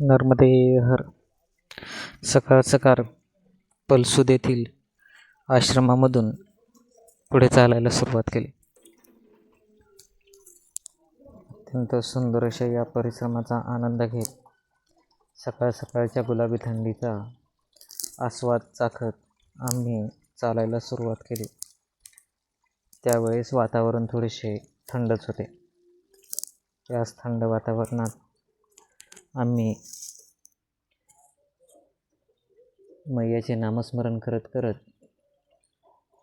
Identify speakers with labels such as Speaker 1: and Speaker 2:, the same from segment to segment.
Speaker 1: नर्मदे हर. सकाळ सकाळ पलसूद येथील आश्रमामधून पुढे चालायला सुरुवात केली. अत्यंत सुंदर अशा या परिश्रमाचा आनंद घेत सकाळ सकाळच्या गुलाबी थंडीचा आस्वाद चाखत आम्ही चालायला सुरुवात केली. त्यावेळेस वातावरण थोडेसे थंडच होते. याच थंड वातावरणात आम्ही मैयाचे नामस्मरण करत करत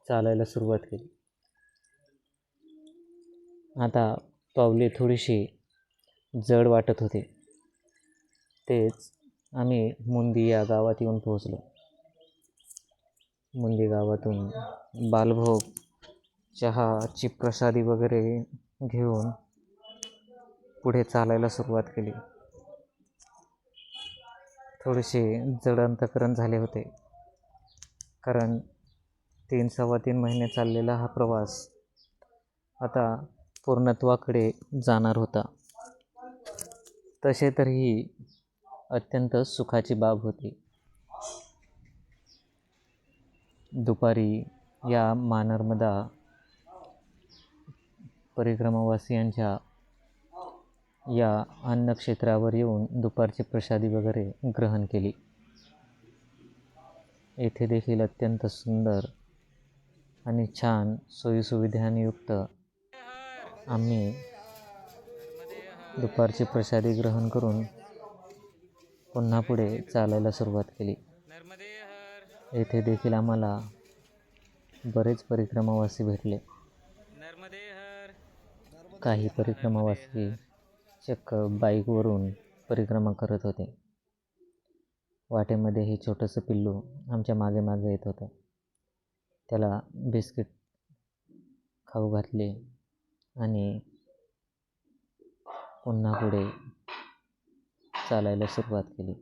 Speaker 1: चालायला सुरुवात केली. आता पावले थोडीशी जड वाटत होते. तेच आम्ही मुंदी या गावात येऊन पोहोचलो. मुंदी गावातून बालभोग चहाची प्रसादी वगैरे घेऊन पुढे चालायला सुरुवात केली. थोडेसे जड अंतकरण झाले होते. कारण तीन सव्वा तीन महिने चाललेला हा प्रवास आता पूर्णत्वाकडे जाणार होता. तसे तर ही अत्यंत सुखाची बाब होती. दुपारी या मानर्मदा परिक्रमावासियांच्या या अन्नक्षेत्रावर येऊन दुपारची प्रसादी वगैरे ग्रहण केली. येथे देखील अत्यंत सुंदर आणि छान सोयीसुविधांयुक्त आम्ही दुपारची प्रसादी ग्रहण करून पुन्हा पुढे चालायला सुरुवात केली. येथे देखील आम्हाला बरेच परिक्रमावासी भेटले. काही परिक्रमावासी चक्क बाईकवरून परिक्रमा करत होते. वाटेमध्ये हे छोटंसं पिल्लू आमच्या मागे मागे येत होतं. त्याला बिस्किट खाऊ घातले आणि पुन्हा पुढे चालायला सुरुवात केली.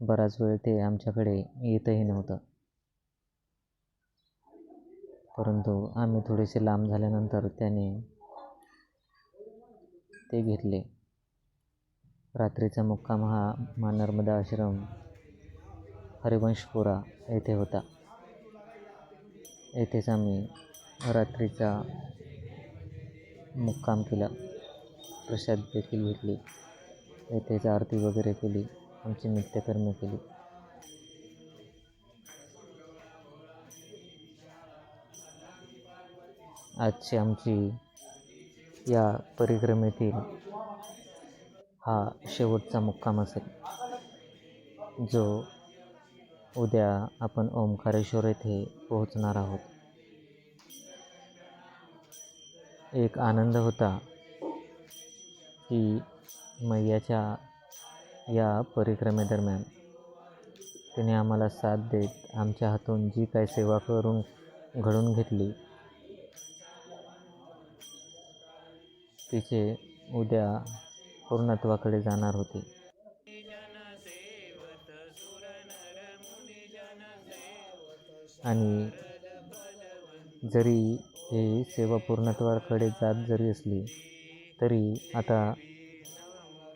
Speaker 1: बराच वेळ ते आमच्याकडे येतही नव्हतं. परंतु आम्ही थोडेसे लांब झाल्यानंतर त्याने ते घेतले. रात्रीचा मुक्काम हा मा नर्मदा आश्रम हरिवंशपुरा येथे होता. येथेच आम्ही रात्रीचा मुक्काम केला. प्रसाद देखील घेतली. येथेच आरती वगैरे केली. आमची नित्यकर्म केली. आजची आमची या परिक्रमेतील हा शेवटचा मुक्काम असेल जो उद्या आपण ओंकारेश्वर येथे पोहोचणार आहोत. एक आनंद होता की मैयाच्या या परिक्रमेदरम्यान तिने आम्हाला साथ देत आमच्या हातून जी काही सेवा करून घडून घेतली तिचे उद्या पूर्णत्वाकडे जाणार होते. आणि जरी ही सेवा पूर्णत्वाकडे जात जरी असली तरी आता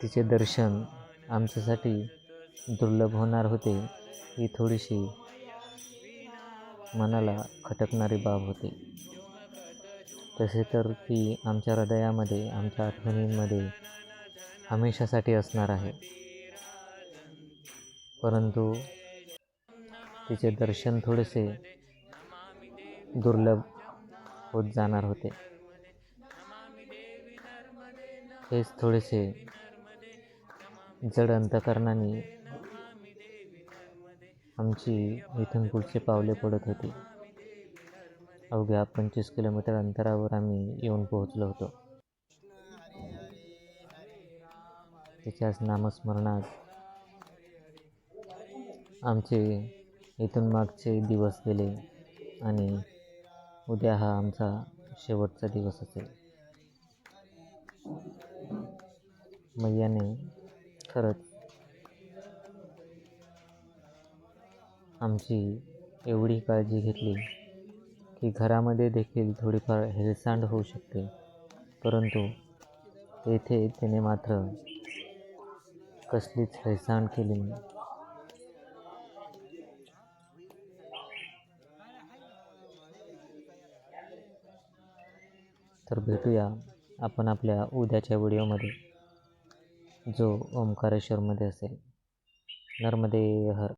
Speaker 1: तिचे दर्शन आमच्यासाठी दुर्लभ होणार होते ही थोडीशी मनाला खटकणारी बाब होती. तसे तर ती आमच्या हृदयामध्ये आमच्या आठवणींमध्ये हमेशासाठी असणार आहे. परंतु तिचे दर्शन थोडेसे दुर्लभ होत जाणार होते. हेच थोडेसे जड अंतकरणाने आमची इथून पुढचे पावले पडत होती. अवघ्या पंचवीस किलोमीटर अंतरावर आम्ही येऊन पोहोचलो होतो. त्याच्याच नामस्मरणात आमचे इथून मागचे दिवस गेले आणि उद्या हा आमचा शेवटचा दिवस असेल. मैयाने खरंच आमची एवढी काळजी घेतली. की घरामध्ये देखील थोडीफार हेळसांड होऊ शकते. परंतु येथे त्याने मात्र कसलीच हेळसांड केली नाही. तर भेटूया आपण आपल्या उद्याच्या व्हिडिओमध्ये जो ओंकारेश्वरमध्ये असेल. नर्मदे हर.